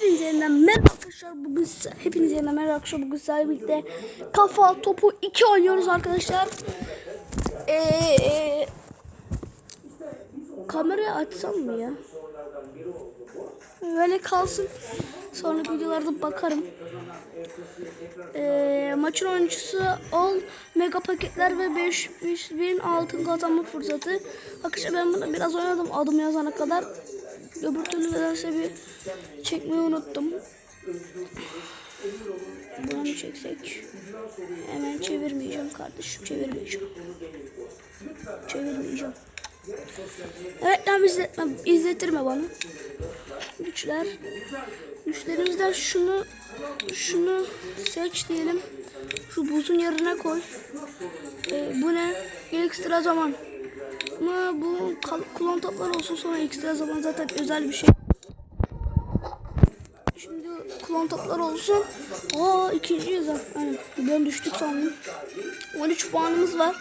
Hepinize merhaba arkadaşlar. Bugün hepinize merhaba arkadaşlar. Bugün sizlerle birlikte kafa topu 2 oynuyoruz arkadaşlar. Ee, kamerayı açsam mı ya? Böyle kalsın. Sonra videolarda bakarım. Ee, maçın oyuncusu ol mega paketler ve 500 bin altın kazanma fırsatı. Arkadaşlar ben bunu biraz oynadım adım yazana kadar. Öbür türlü nedense bir çekmeyi unuttum. Bunu mu çeksek? Hemen çevirmeyeceğim kardeşim çevirmeyeceğim. Çevirmeyeceğim. Reklam izletme, izletirme bana. Güçler. Güçlerimizden şunu şunu seç diyelim. Şu buzun yerine koy. Ee, bu ne? Ekstra zaman. Ama bu kulon toplar olsun sonra ekstra zaman zaten özel bir şey. Şimdi kulon toplar olsun. Aa ikinciyiz ha. Aynen. Ben düştük sandım. 13 puanımız var.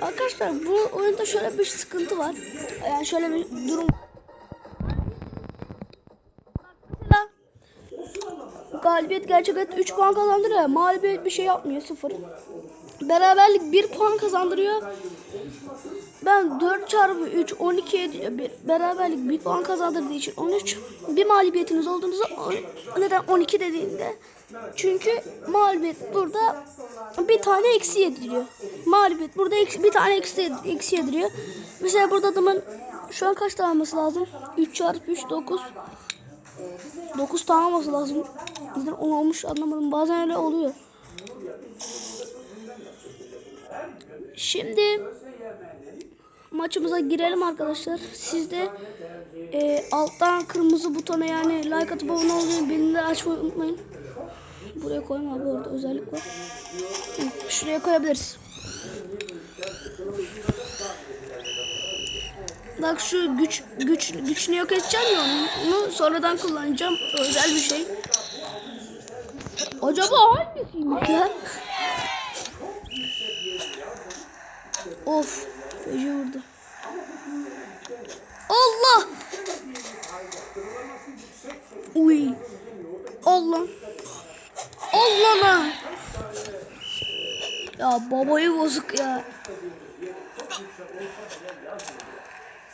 Arkadaşlar bu oyunda şöyle bir sıkıntı var. Yani şöyle bir durum. Mesela galibiyet gerçekten 3 puan kazandırıyor. Mağlubiyet bir şey yapmıyor 0. Beraberlik 1 puan kazandırıyor. Ben 4 çarpı 3 12 ediyor. Beraberlik 1 puan kazandırdığı için 13. Bir mağlubiyetiniz olduğunuzda neden 12 dediğinde çünkü mağlubiyet burada bir tane eksi yediriyor. Mağlubiyet burada eksi, bir tane eksi, eksi yediriyor. Mesela burada adamın şu an kaç tane olması lazım? 3 çarpı 3 9. 9 tane olması lazım. Neden 10 olmuş anlamadım. Bazen öyle oluyor. Şimdi maçımıza girelim arkadaşlar. Siz de e, alttan kırmızı butona yani like atıp abone olmayı, bildirimleri açmayı unutmayın. Buraya koyma abi orada özellik var. Şuraya koyabiliriz. Bak şu güç güç güçünü yok edeceğim ya onu, sonradan kullanacağım. Özel bir şey. Acaba hangisiymiş ya? Of. Feci vurdu. Allah. Uy. Allah. Allah lan. Ya babayı bozuk ya.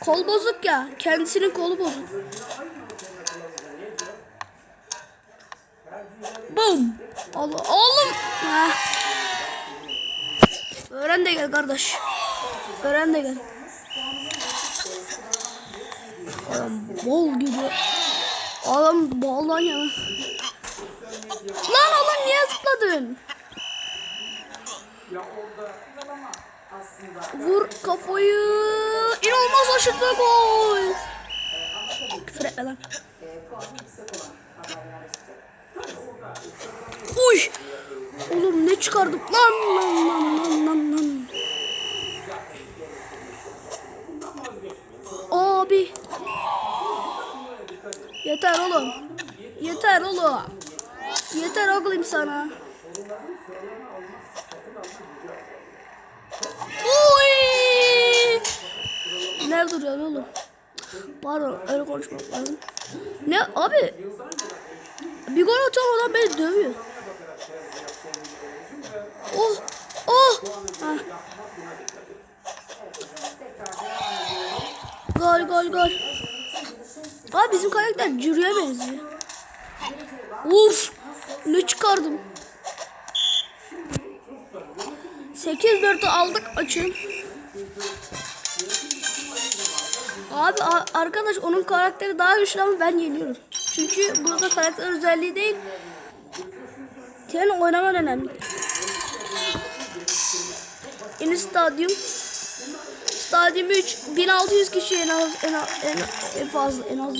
Kol bozuk ya. Kendisinin kolu bozuk. Bum. Allah. Oğlum. Heh. Öğren de gel kardeş. Öğren de gel. Adam bol gibi. Adam baldan ya. Lan oğlum niye zıpladın? Vur kafayı. İnanılmaz aşırtma gol. Küfür lan. Uy. Oğlum ne çıkardık lan lan lan lan lan lan. Abi. Yeter oğlum. Yeter oğlum. Yeter oğlum sana. Uy! Nerede duruyorsun oğlum? Pardon öyle konuşmak lazım. Ne abi? Bir gol atamadan beni dövüyor. Oh! Oh! Ha. Gol gol gol. Abi bizim karakter Cürü'ye benziyor. Uf! Ne çıkardım? 8-4'ü aldık açın. Abi arkadaş onun karakteri daha güçlü ama ben yeniyorum. Çünkü burada karakter özelliği değil. Senin oynaman önemli. Yeni stadyum. Stadyum 3 1600 kişi en az en, az, en, en fazla en az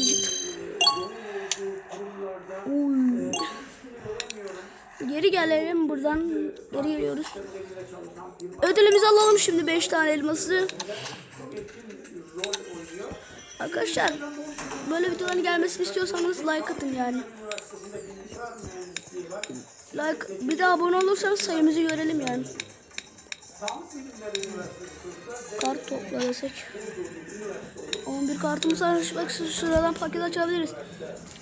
Geri gelelim buradan. Geri geliyoruz. Ödülümüzü alalım şimdi 5 tane elması. Arkadaşlar böyle videoların gelmesini istiyorsanız like atın yani. Like bir de abone olursanız sayımızı görelim yani. Kart topla desek. 11 kartımız var. Bak şuradan paket açabiliriz.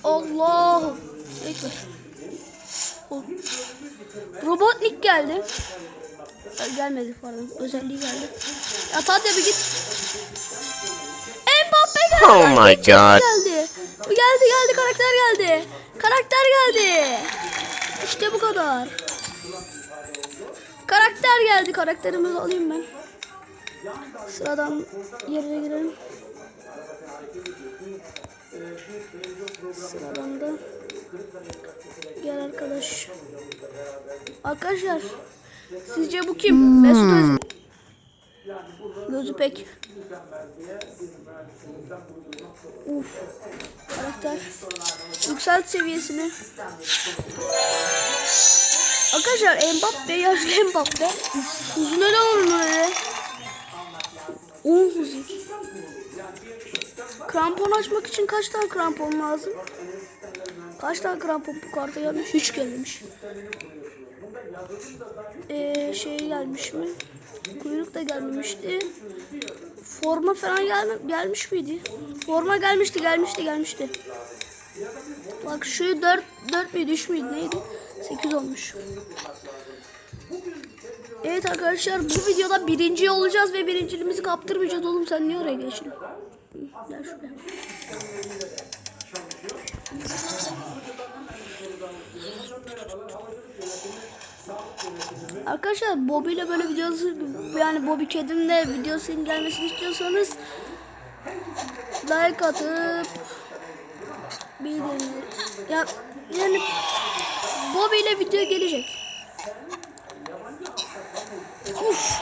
Allah. Ekber. O- Robotnik geldi. Gelmedi pardon. Özelliği geldi. Ya Tadya bir git. Mbappe geldi. Oh my God. Geldi. Geldi geldi karakter geldi. Karakter geldi. İşte bu kadar. Karakter geldi. Karakterimizi alayım ben. Sıradan yerine girelim. Sıradan da gel arkadaş. Arkadaşlar sizce bu kim? Mesut Özil. Gözü pek. Uf. Karakter. Yükselt seviyesini. Arkadaşlar Mbappe yaşlı Mbappe. Uzun öyle olur öyle. Un uzun. Krampon açmak için kaç tane krampon lazım? Kaç tane krampon bu karta gelmiş? Hiç gelmemiş. Ee, şey gelmiş mi? Kuyruk da gelmemişti. Forma falan gelme, gelmiş miydi? Forma gelmişti, gelmişti, gelmişti. Bak şu 4 4 müydü, 3 müydü neydi? 8 olmuş. Evet arkadaşlar bu videoda birinci olacağız ve birinciliğimizi kaptırmayacağız oğlum sen niye oraya geçtin? Gel şuraya. Arkadaşlar Bobby ile böyle videosu yani Bobby kedinin de videosunun gelmesini istiyorsanız like atıp bildiğini ya yani Bobby ile video gelecek. Uf.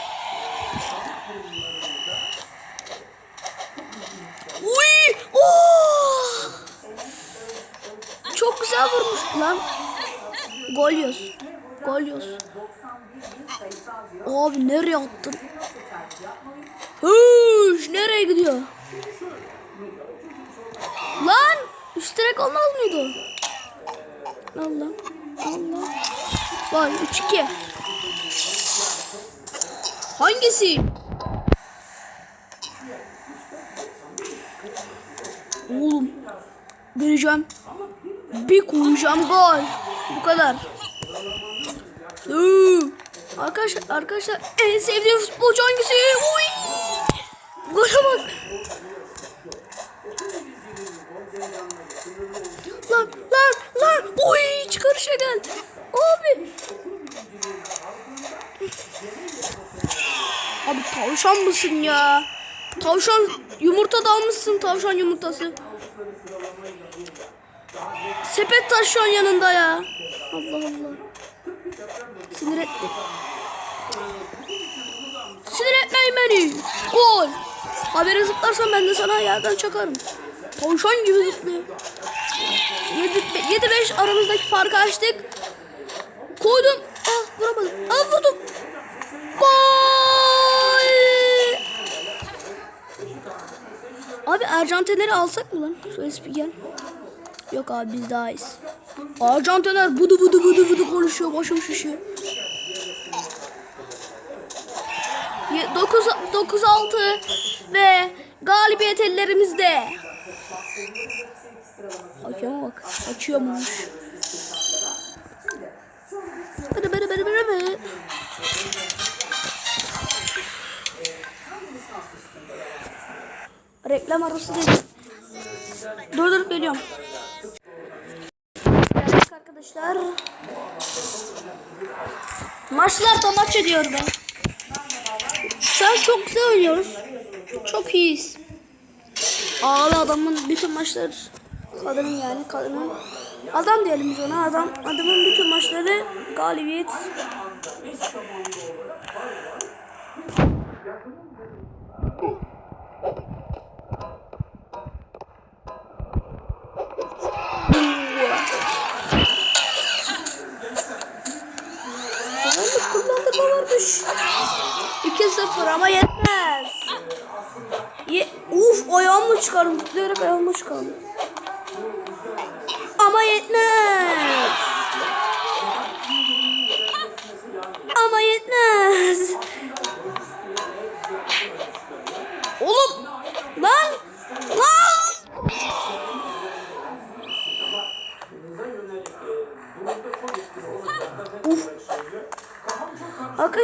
Uy! Oh! Güzel vurmuş lan. Gol yiyoruz. Gol yiyoruz. Abi nereye attın? Hış, nereye gidiyor? Lan üst direk olmaz mıydı? Allah. Allah. Vay 3-2. Hangisi? Oğlum. Geleceğim. Bir koyacağım gol. Bu kadar. Arkadaşlar, arkadaşlar en sevdiğim futbolcu hangisi? Uy! Gole bak. Lan lan lan. Uy çıkarışa gel. Abi. Abi tavşan mısın ya? Tavşan yumurta da almışsın tavşan yumurtası. Sepet taş şu an yanında ya. Allah Allah. Sinir etti. Sinir etmeyin beni. Gol. Haberi zıplarsan ben de sana yerden çakarım. Tavşan gibi zıplıyor. 7-5 aramızdaki farkı açtık. Koydum. Ah vuramadım. Ah vurdum. Gol. Abi Ercan alsak mı lan? Şöyle spiker. Yok abi biz daha iyiyiz. Ercan Tener budu budu budu budu konuşuyor. Başım şişiyor. 9 9 6 ve galibiyet ellerimizde. Hakeme bak. Açıyormuş. Bıdı bıdı bıdı bıdı bıdı. Reklam arası değil. Dur dur geliyorum. Arkadaşlar. Maçlar da maç ediyor ben. Şu an çok güzel oynuyoruz. Çok iyiyiz. Ağlı adamın bütün maçları kadının yani kadının adam diyelim biz ona adam adamın bütün maçları galibiyet Varmış kullandırma varmış. 2-0 ama yetmez. Ye Uf ayağımla çıkarım. Tıklayarak ayağımla çıkarım. Ama yetmez. Ama yetmez.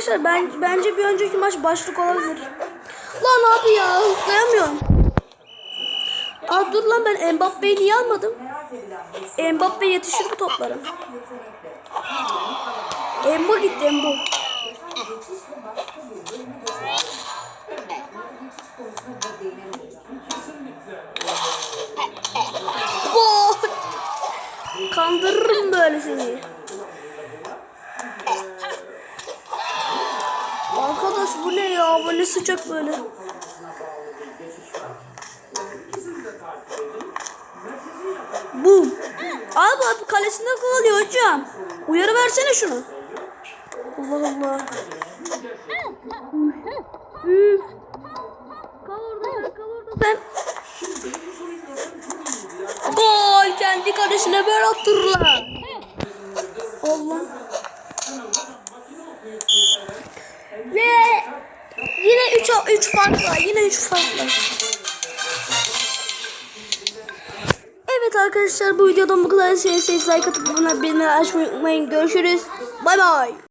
Arkadaşlar ben bence bir önceki maç başlık olabilir. Lan abi ya dayanmıyorum. Aa dur lan ben Mbappe'yi niye almadım? Mbappe yetişir bu toplara. Embo gitti Embo. Kandırırım böyle seni. Arkadaş ne sıcak böyle. Bum. Abi abi kalesinde kalıyor hocam. Uyarı versene şunu. Allah Allah. Üf. Kal orada kal orada sen. Gol kendi kalesine böyle attırırlar. Allah. Ve yine 3 3 fark var. Yine 3 fark var. Evet arkadaşlar bu videodan bu kadar. Sevdiyseniz like atıp buna beni açmayı unutmayın. Görüşürüz. Bay bay.